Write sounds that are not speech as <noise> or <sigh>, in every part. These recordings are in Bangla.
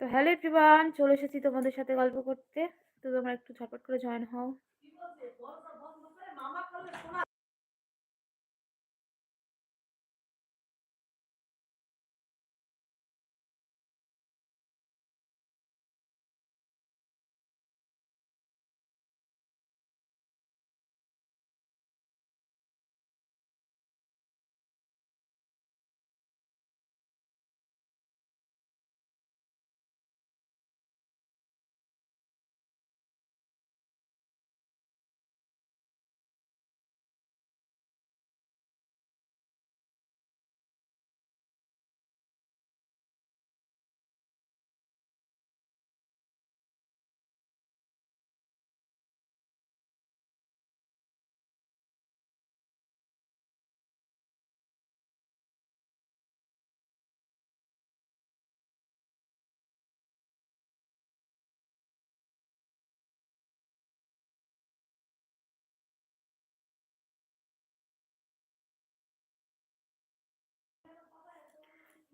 তো হ্যালো এভরিওয়ান চলে এসেছি তোমাদের সাথে গল্প করতে। তো তোমরা একটু ঝটপট করে জয়েন হও।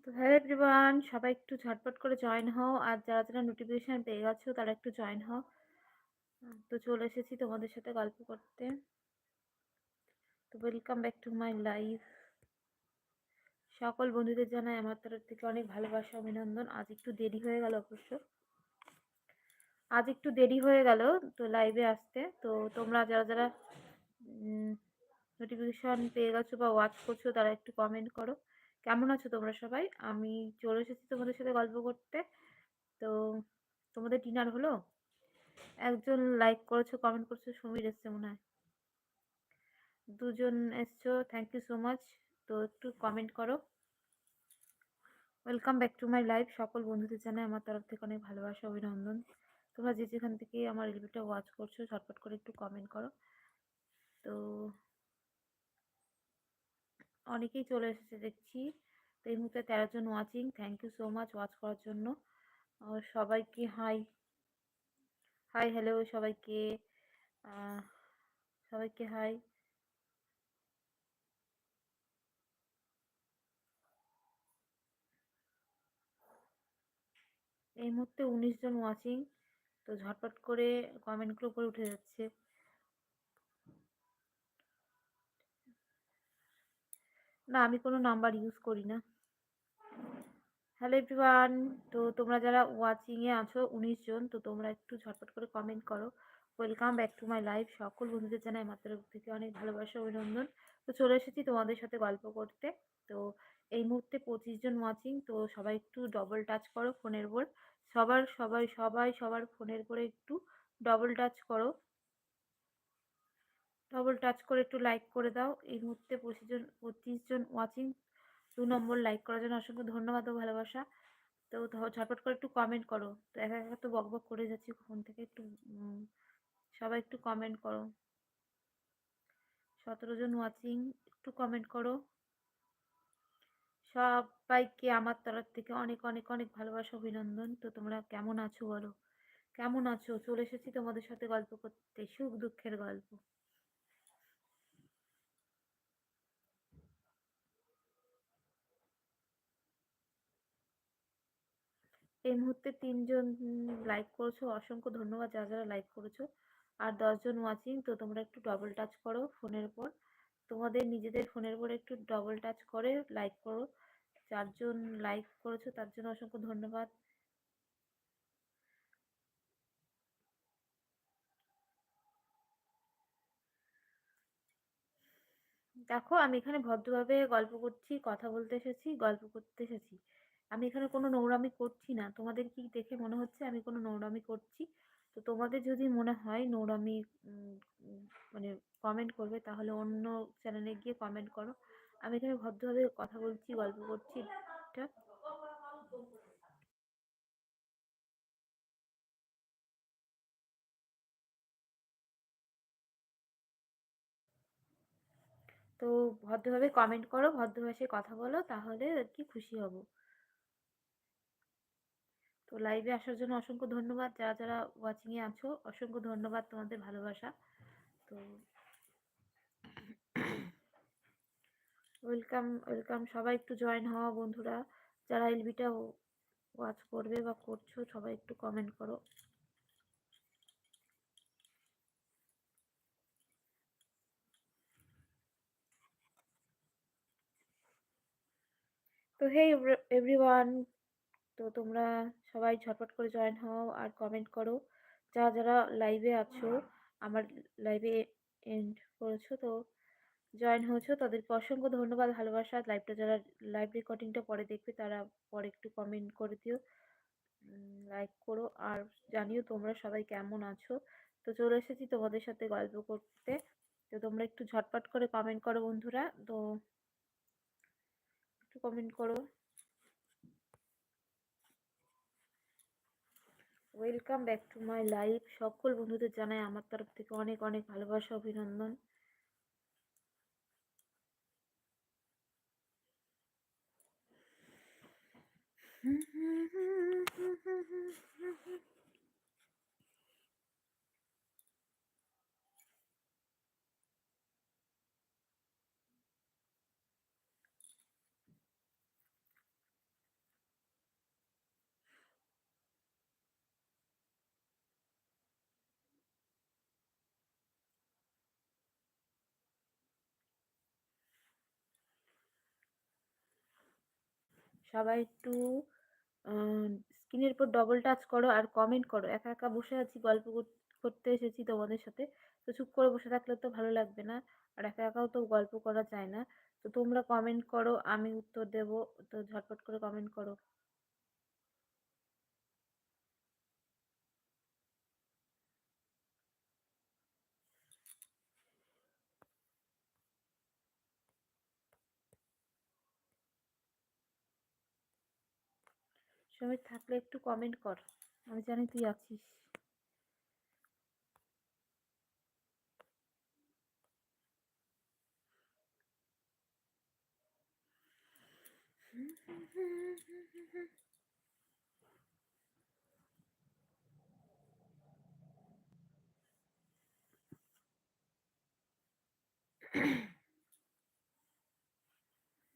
তো হ্যালো এভরিওয়ান, সবাই একটু ঝটপট করে জয়েন হও। আর যারা যারা নোটিফিকেশান পেয়ে গেছো, তারা একটু জয়েন হও। তো চলে এসেছি তোমাদের সাথে গল্প করতে। তো welcome back to my life সকল বন্ধুদের জানাই আমার তরফ থেকে অনেক ভালোবাসা, অভিনন্দন। আজ একটু দেরি হয়ে গেল অবশ্য। আজ একটু দেরি হয়ে গেল তো লাইভে আসতে। তো তোমরা যারা যারা নোটিফিকেশান পেয়ে গেছো বা ওয়াচ করছ, তারা একটু কমেন্ট করো। কেমন আছো তোমরা সবাই? আমি চলে এসেছি তোমাদের সাথে গল্প করতে। তো তোমাদের ডিনার হলো? একজন লাইক করেছ কমেন্ট করছ, সমীর এসছে মনে হয়। দুজন এসছো থ্যাংক ইউ সো মাচ তো একটু কমেন্ট করো। Welcome back to my life সকল বন্ধুদের জানাই আমার তরফ থেকে অনেক ভালোবাসা, অভিনন্দন। তোমরা যে যেখান থেকে আমার রিভিউটা ওয়াচ করছ, ঝটপট করে একটু কমেন্ট করো। তো অনেকেই চলে এসেছে দেখছি। তো এই মুহূর্তে তেরো জন watching thank you so much watch করার জন্য। সবাইকে হাই হাই হ্যালো সবাইকে। সবাইকে হাই এই মুহূর্তে উনিশ জন ওয়াচিং তো ঝটপট করে কমেন্টগুলো করে উঠে যাচ্ছে। না, আমি কোনো নাম্বার ইউজ করি না। হ্যালো এভরিওয়ান তো তোমরা যারা ওয়াচিংয়ে আছো উনিশ জন, তো তোমরা একটু ঝটপট করে কমেন্ট করো। Welcome back to my life সকল বন্ধুদের জানাই আমার তরফ থেকে অনেক ভালোবাসা, অভিনন্দন। তো চলে এসেছি তোমাদের সাথে গল্প করতে। তো এই মুহূর্তে পঁচিশ জন ওয়াচিং তো সবাই একটু ডবল টাচ করো ফোনের উপর। সবার, সবাই সবাই সবার ফোনের করে একটু ডবল টাচ করো। ডবল টাচ করে একটু লাইক করে দাও। এই মুহূর্তে পঁচিশ জন পঁচিশ জন ওয়াচিং দু নম্বর লাইক করার জন্য অসংখ্য ধন্যবাদ ও ভালোবাসা। তো ঝটপট করে একটু কমেন্ট করো। তো একা একা তো বক বক করে যাচ্ছি ফোন থেকে একটু সবাই একটু কমেন্ট করো। সতেরো জন ওয়াচিং একটু কমেন্ট করো। সবাইকে আমার তরফ থেকে অনেক অনেক অনেক ভালোবাসা, অভিনন্দন। তো তোমরা কেমন আছো বলো? কেমন আছো? চলে এসেছি তোমাদের সাথে গল্প করতে, সুখ দুঃখের গল্প। এই মুহূর্তে তিনজন লাইক করেছ, অসংখ্য ধন্যবাদ যারা যারা লাইক করেছ। আর দশজন ওয়াচিং তো তোমরা একটু ডবল টাচ করো ফোনের উপর। তোমাদের নিজেদের ফোনের উপর একটু ডবল টাচ করে লাইক করো। চারজন লাইক করেছ, তার জন্য অসংখ্য ধন্যবাদ। দেখো, আমি এখানে ভদ্রভাবে গল্প করছি, কথা বলতে এসেছি, গল্প করতে এসেছি। আমি এখানে কোনো নোংরামি করছি না। তোমাদের কি দেখে মনে হচ্ছে আমি কোনো নোংরামি করছি? তো তোমাদের যদি মনে হয় নোংরামি মানে কমেন্ট করবে তাহলে অন্য চ্যানেলে গিয়ে কমেন্ট করো। আমি এখানে ভদ্রভাবে কথা বলছি, গল্প করছি তো ভদ্রভাবে কমেন্ট করো, ভদ্র ভাষায় কথা বলো, তাহলে আর কি খুশি হব। তো লাইভে আসার জন্য অসংখ্য ধন্যবাদ। যারা যারা ওয়াচিংয়ে আছো, অসংখ্য ধন্যবাদ তোমাদের ভালোবাসা। তো ওয়েলকাম ওয়েলকাম সবাই একটু জয়েন হওয়া বন্ধুরা। যারা এলবিটা ওয়াচ করবে বা করছ, সবাই একটু কমেন্ট করো। তো হে এভরিওয়ান তো তোমরা সবাই ঝটপট করে জয়েন হও আর কমেন্ট করো। যারা যারা লাইভে আছো, আমার লাইভে এন্ড করেছ, তো জয়েন হয়েছো, তাদেরকে অসংখ্য ধন্যবাদ, ভালোবাসা। লাইভটা যারা লাইভ রেকর্ডিংটা পরে দেখবে, তারা পরে একটু কমেন্ট করে দিও লাইক করো। আর জানিও তোমরা সবাই কেমন আছো। তো চলে এসেছি তোমাদের সাথে গল্প করতে। তো তোমরা একটু ঝটপট করে কমেন্ট করো বন্ধুরা। তো একটু কমেন্ট করো। Welcome back to my life সকল বন্ধুদের জানাই আমার তরফ থেকে অনেক অনেক ভালোবাসা, অভিনন্দন। সবাই একটু স্ক্রিনের উপর ডবল টাচ করো আর কমেন্ট করো। একা একা বসে আছি, গল্প করতে এসেছি তোমাদের সাথে। তো চুপ করে বসে থাকলে তো ভালো লাগবে না, আর একা একাও তো গল্প করা যায় না। তো তোমরা কমেন্ট করো, আমি উত্তর দেব, তো ঝটপট করে কমেন্ট করো। সময় থাকলে একটু কমেন্ট কর। আমি জানি তুই আছিস।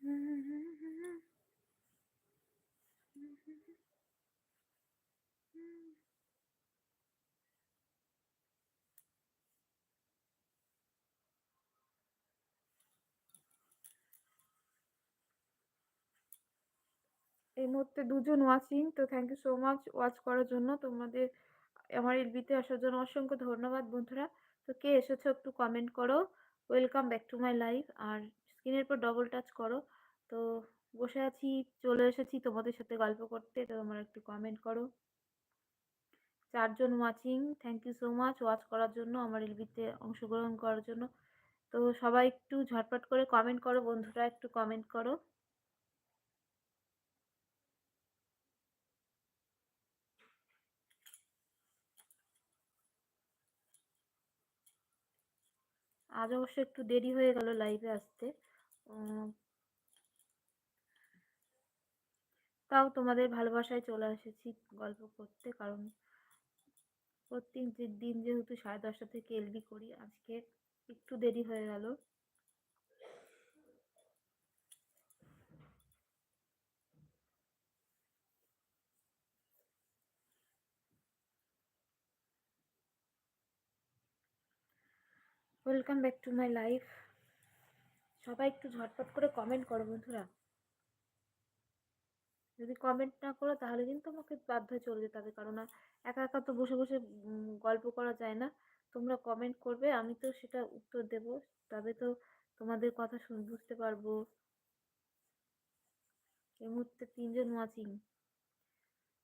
<laughs> এই মুহূর্তে দুজন ওয়াচিং তো thank you so much watch করার জন্য। তোমাদের, আমার এলবিতে আসার জন্য অসংখ্য ধন্যবাদ বন্ধুরা। তো কে এসেছ একটু কমেন্ট করো। Welcome back to my life আর স্ক্রিনের পর ডবল টাচ করো। তো বসে আছি, চলে এসেছি তোমাদের সাথে গল্প করতে, তো তোমরা একটু কমেন্ট করো। চারজন watching thank you so much watch করার জন্য, আমার এলবিতে অংশগ্রহণ করার জন্য। তো সবাই একটু ঝটপট করে কমেন্ট করো, বন্ধুরা একটু কমেন্ট করো। আজ অবশ্য একটু দেরি হয়ে গেল লাইভে আসতে। তাও তোমাদের ভালোবাসায় চলে এসেছি গল্প করতে। কারণ প্রত্যেক দিন যেহেতু সাড়ে দশটা থেকে এলবি করি, আজকে একটু দেরি হয়ে গেল। Welcome back to my life সবাই একটু ঝটপট করে কমেন্ট করো বন্ধুরা। যদি কমেন্ট না করো তাহলে কিন্তু আমাকে বাধ্য চলে যেতে হবে। কারণ একা একা তো বসে বসে গল্প করা যায় না। তোমরা কমেন্ট করবে, আমি তো সেটা উত্তর দেব। তবে তো তোমাদের কথা শুন, বুঝতে পারব। এই মুহূর্তে তিনজন ওয়াচিং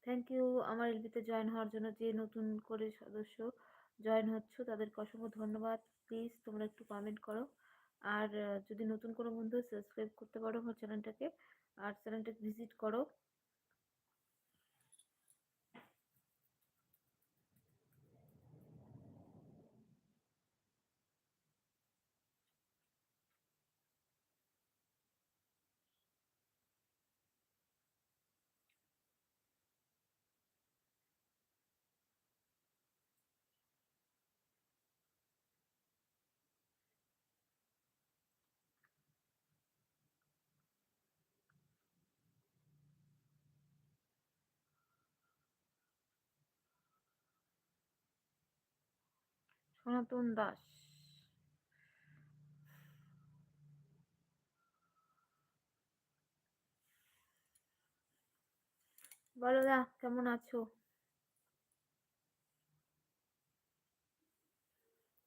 থ্যাংক ইউ আমার এলবিতে জয়েন হওয়ার জন্য যে নতুন করে সদস্য জয়েন হচ্ছ, তাদেরকে অসংখ্য ধন্যবাদ। প্লিজ তোমরা একটু কমেন্ট করো। আর যদি নতুন কোনো বন্ধু সাবস্ক্রাইব করতে পারো আমার চ্যানেলটাকে আর চ্যানেলটাকে ভিজিট করো। সনাতন দাস বলো দা কেমন আছো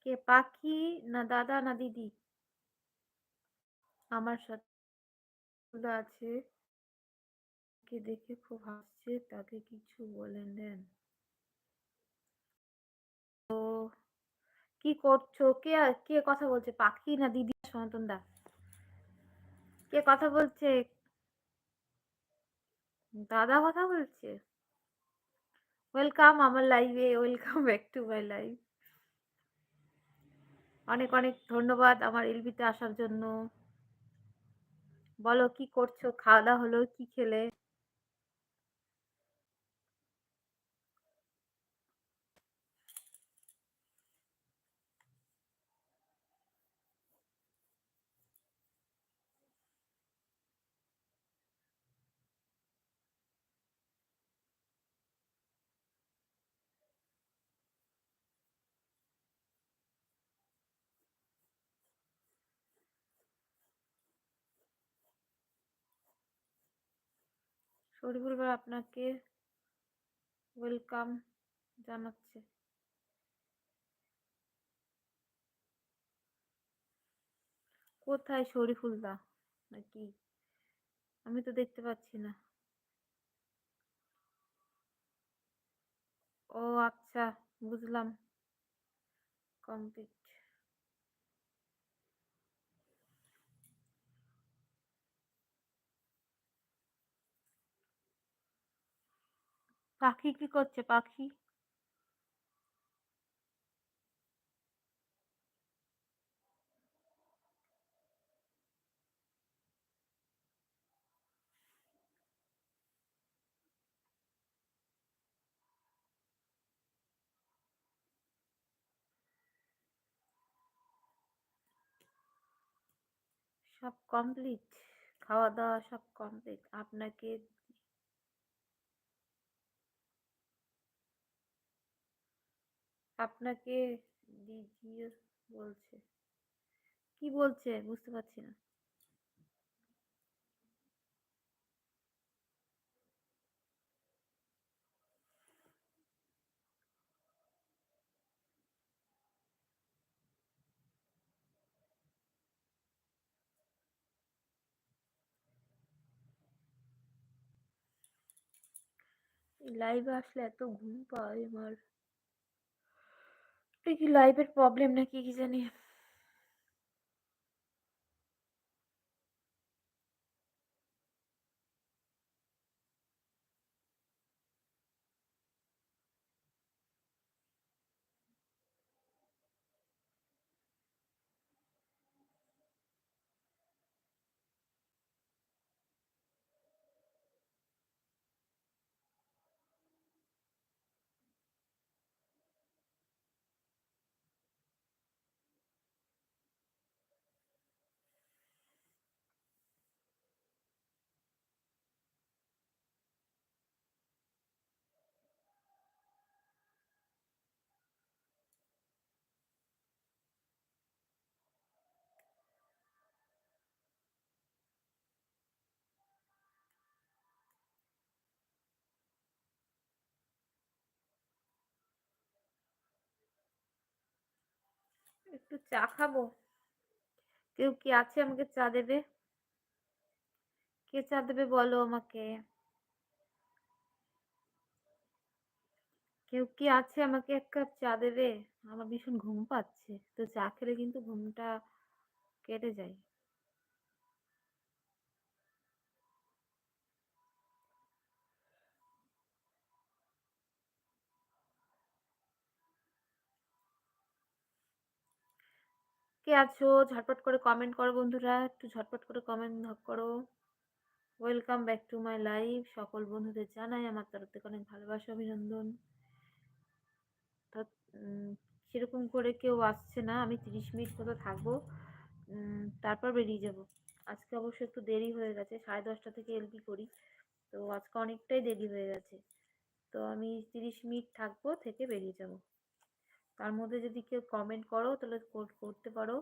কে পাখি না দাদা না দিদি আমার সাথে আছে কে দেখে খুব হাসছে তাকে কিছু বলেন দেন তো কি করছ? কে কে কথা বলছে? পাখি না দিদি? সনাতন দা। কে কথা বলছে? দাদা কথা বলছে? ওয়েলকাম আমার লাইভে welcome back to my live অনেক অনেক ধন্যবাদ আমার এলবিতে আসার জন্য। বলো কি করছ? খাওয়া দাওয়া হলো? কি খেলে? শরীফুল ভাই আপনাকে ওয়েলকাম জানাচ্ছে। কোথায় শরীফুল দা? নাকি? আমি তো দেখতে পাচ্ছি না। ও আচ্ছা বুঝলাম। কমপ্লিট পাখি কি করছে পাখি? সব কমপ্লিট খাওয়া দাওয়া সব কমপ্লিট আপনাকে আপনাকে দিদিও বলছে। কি বলছে? বুঝতে পারছি না। লাইভে আসলে এত ঘুম পায় আমার। এটা কি লাইভের প্রবলেম নাকি কি জানি একটু চা খাব? কেউ কি আছে আমাকে চা দেবে? কে চা দেবে বলো আমাকে। কেউ কি আছে আমাকে এক কাপ চা দেবে? আমার ভীষণ ঘুম পাচ্ছে। তো চা খেলে কিন্তু ঘুমটা কেটে যায়। কে আছো? ঝটপট করে কমেন্ট করো বন্ধুরা। একটু ঝটপট করে কমেন্ট করো। Welcome back to my live সকল বন্ধুদের জানাই আমার তরফ থেকে অনেক ভালোবাসা, অভিনন্দন। সেরকম করে কেউ আসছে না। আমি তিরিশ মিনিট মতো থাকব। তারপর বেরিয়ে যাব। আজকে অবশ্য একটু দেরি হয়ে গেছে। সাড়ে দশটা থেকে এলপি করি। তো আজকে অনেকটাই দেরি হয়ে গেছে। তো আমি তিরিশ মিনিট থাকব, থেকে বেরিয়ে যাব। তার মধ্যে যদি কেউ কমেন্ট করো তাহলে করতে পারো।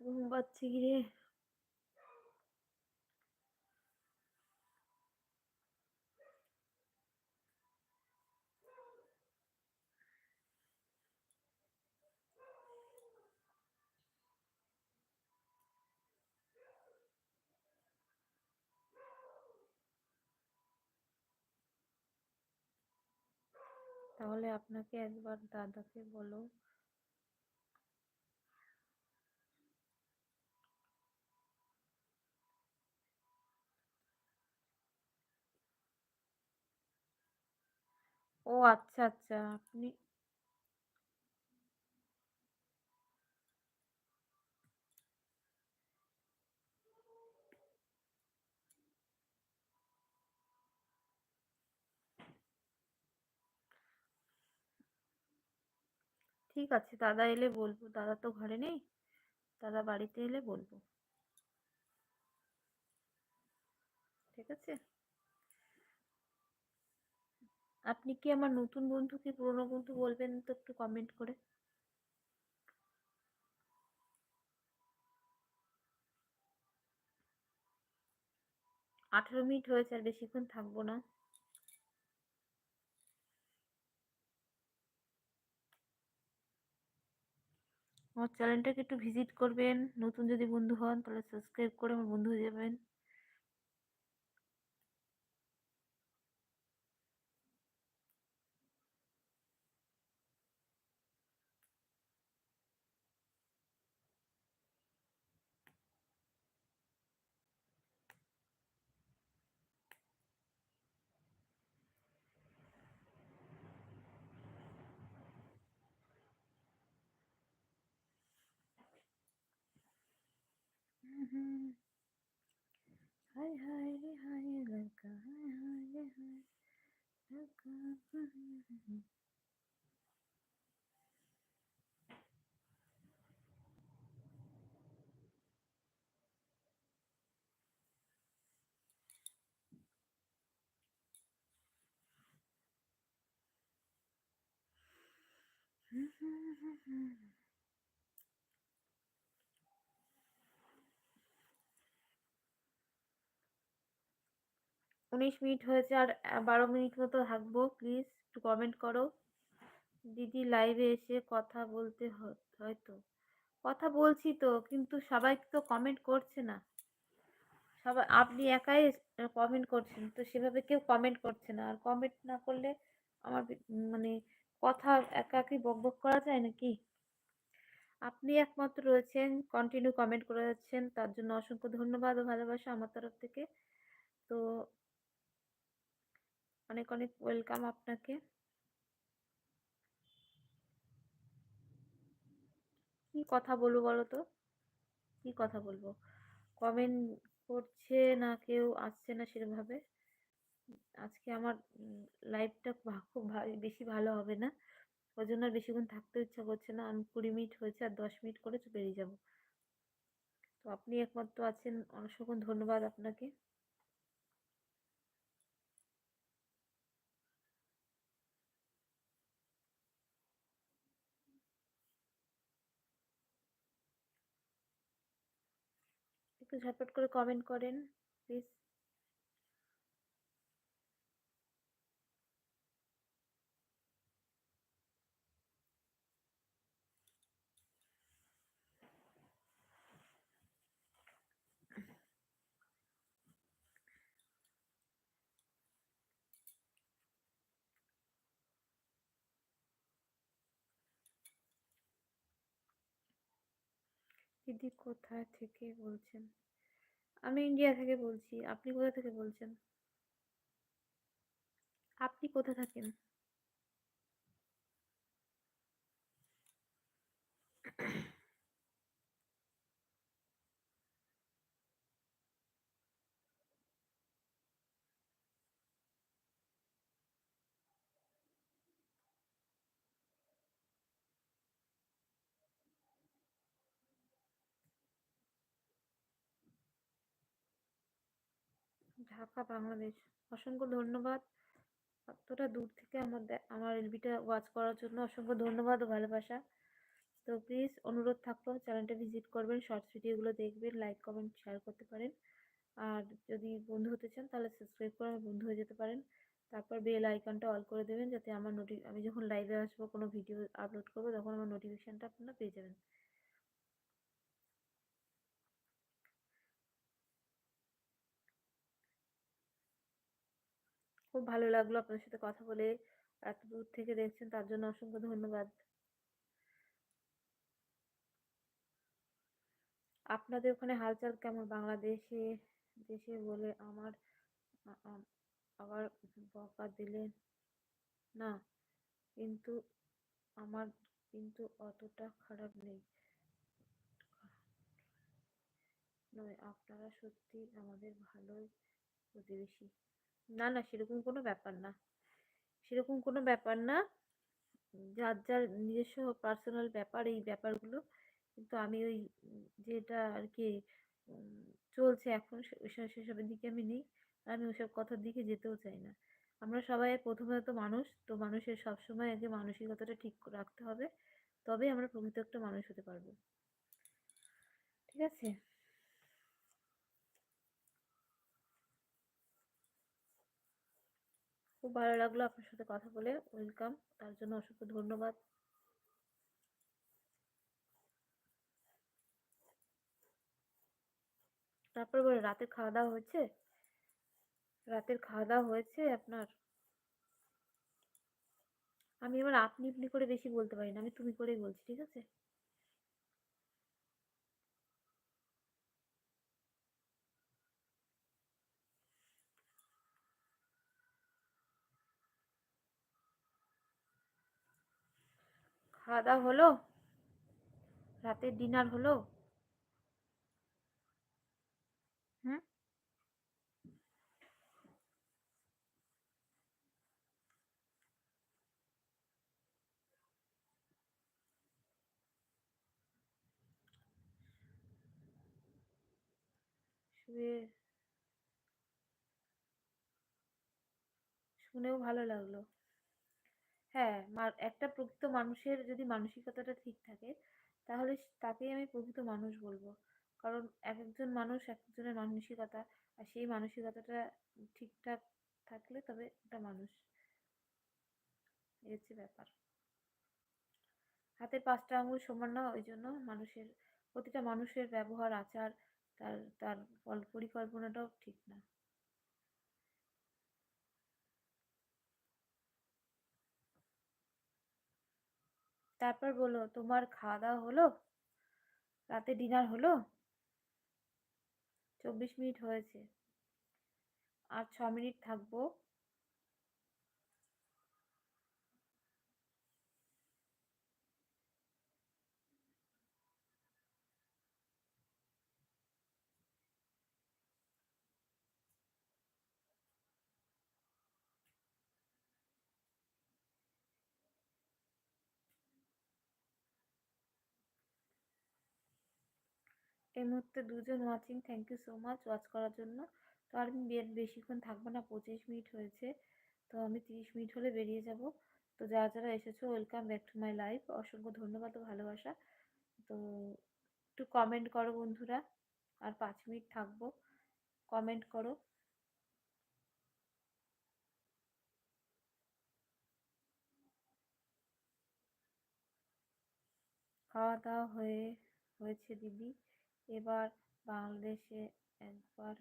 ঘুম পাচ্ছে কি রে তাহলে আপনাকে একবার দাদাকে বলো ও আচ্ছা আচ্ছা। আপনি ঠিক আছে, দাদা এলে বলব। দাদা তো ঘরে নেই। দাদা বাড়িতে এলে বলব। ঠিক আছে? আপনি কি আমার নতুন বন্ধু, কি পুরনো বন্ধু বলবেন তো একটু কমেন্ট করে? আঠেরো মিনিট হয়েছে আর বেশিক্ষণ থাকব না। আমার চ্যানেলটাকে একটু ভিজিট করবেন। নতুন যদি বন্ধু হন তাহলে সাবস্ক্রাইব করে আমার বন্ধু হয়ে যাবেন। হাই হাই রে হাই লঙ্কা হাই হাই রে হাই লঙ্কা উনিশ মিনিট হয়েছে আর বারো মিনিট মতো থাকব প্লিজ একটু কমেন্ট করো। দিদি লাইভে এসে কথা বলতে হয়তো। কথা বলছি তো, কিন্তু সবাই তো কমেন্ট করছে না। সবাই, আপনি একাই কমেন্ট করছেন, তো সেভাবে কেউ কমেন্ট করছে না। আর কমেন্ট না করলে আমার মানে কথা একাকি বক বক করা যায় নাকি? আপনি একমাত্র রয়েছেন কন্টিনিউ কমেন্ট করে যাচ্ছেন, তার জন্য অসংখ্য ধন্যবাদ ও ভালোবাসা আমার তরফ থেকে। তো অনেক অনেক ওয়েলকাম আপনাকে। কি কথা বলব বলো তো? কি কথা বলব? কমেন্ট করছে না, কেউ আসছে না সেরকমভাবে আজকে আমার লাইফটা খুব বেশি ভালো হবে না। ওই জন্য আর বেশিক্ষণ থাকতে ইচ্ছা করছে না। আমি কুড়ি মিনিট হয়েছে আর দশ মিনিট করে বেরিয়ে যাব। তো আপনি একমাত্র আছেন। অসংখ্য ধন্যবাদ আপনাকে। ঝটপট করে কমেন্ট করেন প্লিজ দিদি কোথা থেকে বলছেন? আমি ইন্ডিয়া থেকে বলছি। আপনি কোথা থেকে বলছেন? আপনি কোথা থাকেন? ঢাকা, বাংলাদেশ। অসংখ্য ধন্যবাদ। এতটা দূর থেকে আমার আমার এলবিটা ওয়াচ করার জন্য অসংখ্য ধন্যবাদ ও ভালোবাসা। তো প্লিজ অনুরোধ থাকল চ্যানেলটা ভিজিট করবেন শর্টস ভিডিওগুলো দেখবেন লাইক কমেন্ট শেয়ার করতে পারেন। আর যদি বন্ধু হতে চান, তাহলে সাবস্ক্রাইব করে আমার বন্ধু হয়ে যেতে পারেন। তারপর বেল আইকনটা অল করে দেবেন, যাতে আমার নোটি আমি যখন লাইভে আসব, কোনো ভিডিও আপলোড করব, তখন আমার নোটিফিকেশানটা আপনারা পেয়ে যাবেন। খুব ভালো লাগল আপনার সাথে কথা বলে। এত দূর থেকে দেখছেন, তার জন্য অসংখ্য ধন্যবাদ। আপনাদের ওখানে হালচাল কেমন? বাংলাদেশে দেশে বলে আমার আবার বকা দিলেন। না, কিন্তু আমার কিন্তু অতটা খারাপ নেই। নয়, আপনারা সত্যি আমাদের ভালোই প্রতিবেশী। না না, সেরকম কোনো ব্যাপার না। সেরকম কোনো ব্যাপার না। যার যার নিজস্ব পার্সোনাল ব্যাপার, এই ব্যাপারগুলো। কিন্তু আমি ওই যেটা আর কি চলছে এখন সেসবের দিকে আমি নেই। আমি ওসব কথার দিকে যেতেও চাই না। আমরা সবাই প্রথমে তো মানুষ, তো মানুষের সবসময় আগে মানসিকতাটা ঠিক রাখতে হবে। তবে আমরা প্রকৃত একটা মানুষ হতে পারব। ঠিক আছে? খুব ভালো লাগল আপনার সাথে কথা বলে। ওয়েলকাম তার জন্য অসংখ্য ধন্যবাদ। তারপর বলে, রাতের খাওয়া দাওয়া হয়েছে? রাতের খাওয়া দাওয়া হয়েছে আপনার? আমি এবার আপনি আপনি করে বেশি বলতে পারি না। আমি তুমি করেই বলছি, ঠিক আছে? খাওয়া দাওয়া হলো? রাতের ডিনার হলো? হুম? শুয়ে শুনেও ভালো লাগল। হ্যাঁ একটা প্রকৃত মানুষের যদি মানসিকতাটা ঠিক থাকে, তাহলে তাকেই আমি প্রকৃত মানুষ বলব। কারণ এক একজন মানুষ এক একজনের মানসিকতা, আর সেই মানসিকতাটা ঠিকঠাক থাকলে তবে একটা মানুষ। এই হচ্ছে ব্যাপার। হাতের পাঁচটা আঙুল সমান না, ওই জন্য মানুষের, প্রতিটা মানুষের ব্যবহার, আচার, তার তার পরিকল্পনাটাও ঠিক না। তারপর বলো তোমার খাওয়া দাওয়া হলো? রাতে ডিনার হলো? চব্বিশ মিনিট হয়েছে। আর ছ মিনিট থাকব। এই মুহূর্তে দুজন watching thank you so much watch করার জন্য। তো আর আমি বেশিক্ষণ থাকব না, পঁচিশ মিনিট হয়েছে। তো আমি তিরিশ মিনিট হলে বেরিয়ে যাব। তো যারা যারা এসেছ welcome back to my life অসংখ্য ধন্যবাদ ও ভালোবাসা। তো একটু কমেন্ট করো বন্ধুরা। আর পাঁচ মিনিট থাকব। কমেন্ট করো। খাওয়া দাওয়া হয়ে হয়েছে দিদি। এবার বাংলাদেশে একবার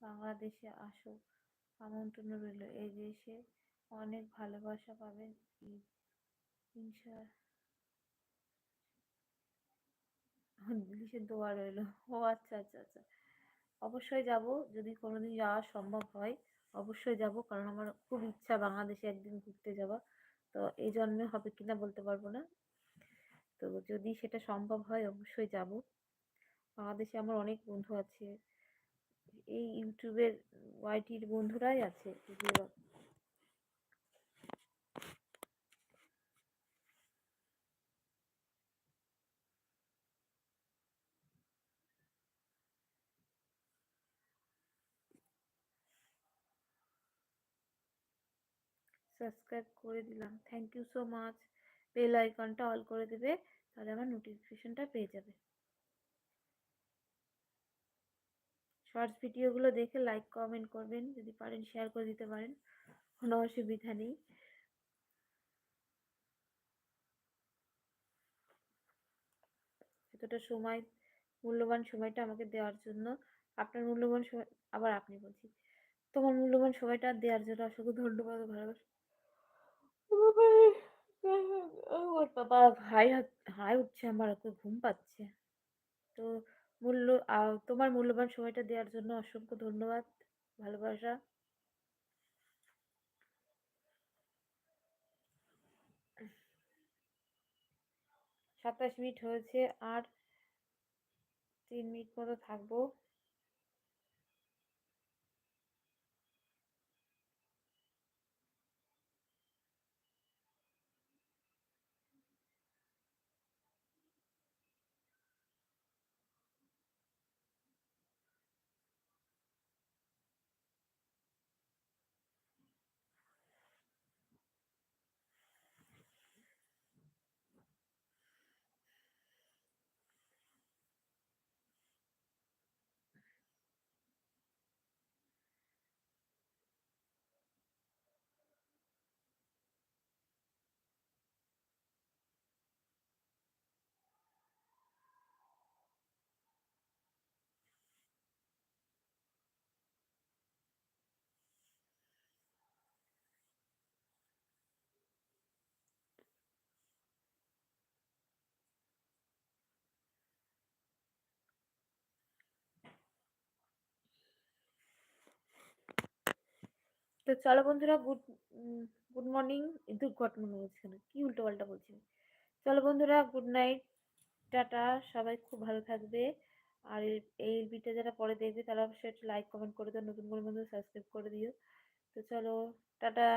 বাংলাদেশে আসো আমন্ত্রণ রইল। এই দেশে অনেক ভালোবাসা পাবেন দোয়া রইল। ও আচ্ছা আচ্ছা আচ্ছা। অবশ্যই যাব, যদি কোনোদিন যাওয়া সম্ভব হয়, অবশ্যই যাব, কারণ আমার খুব ইচ্ছা বাংলাদেশে একদিন ঘুরতে যাওয়া। তো এই জন্মে হবে কিনা বলতে পারব না। তো যদি সেটা সম্ভব হয়, অবশ্যই যাব। বাংলাদেশে আমার অনেক বন্ধু আছে। এই ইউটিউবের ওয়াইটির বন্ধুরাই আছে সাবস্ক্রাইব করে দিলাম। Thank you so much bell আইকনটা অল করে দেবে, তাহলে আমার নোটিফিকেশনটা পেয়ে যাবে। শর্টস ভিডিওগুলো দেখে লাইক কমেন্ট করবেন। যদি পারেন শেয়ার করে দিতে পারেন। কোনো অসুবিধা নেই। এতটা সময়, মূল্যবান সময়টা আমাকে দেওয়ার জন্য। আপনার মূল্যবান সময়, আবার আপনি বলছি। তোমার মূল্যবান সময়টা দেওয়ার জন্য অসংখ্য ধন্যবাদ ভালোবাসা। ওর বাবা হাই হাই উঠছে আমার ওকে ঘুম পাচ্ছে। তো মূল্য তোমার মূল্যবান সময়টা দেওয়ার জন্য অসংখ্য ধন্যবাদ। ভালোবাসা। সাতাশ মিনিট হয়েছে, আর তিন মিনিট মতো থাকব। তো চলো বন্ধুরা, গুড গুড মর্নিং। মর্নিং বলছি না, কি উল্টো পাল্টা বলছি চলো বন্ধুরা, গুড নাইট, টাটা, সবাই খুব ভালো থাকবে। আর এই ভিডিওটা যারা পরে দেখবে, তারা অবশ্যই একটু লাইক কমেন্ট করে দিও। নতুন করে বন্ধু সাবস্ক্রাইব করে দিও। তো চলো, টাটা।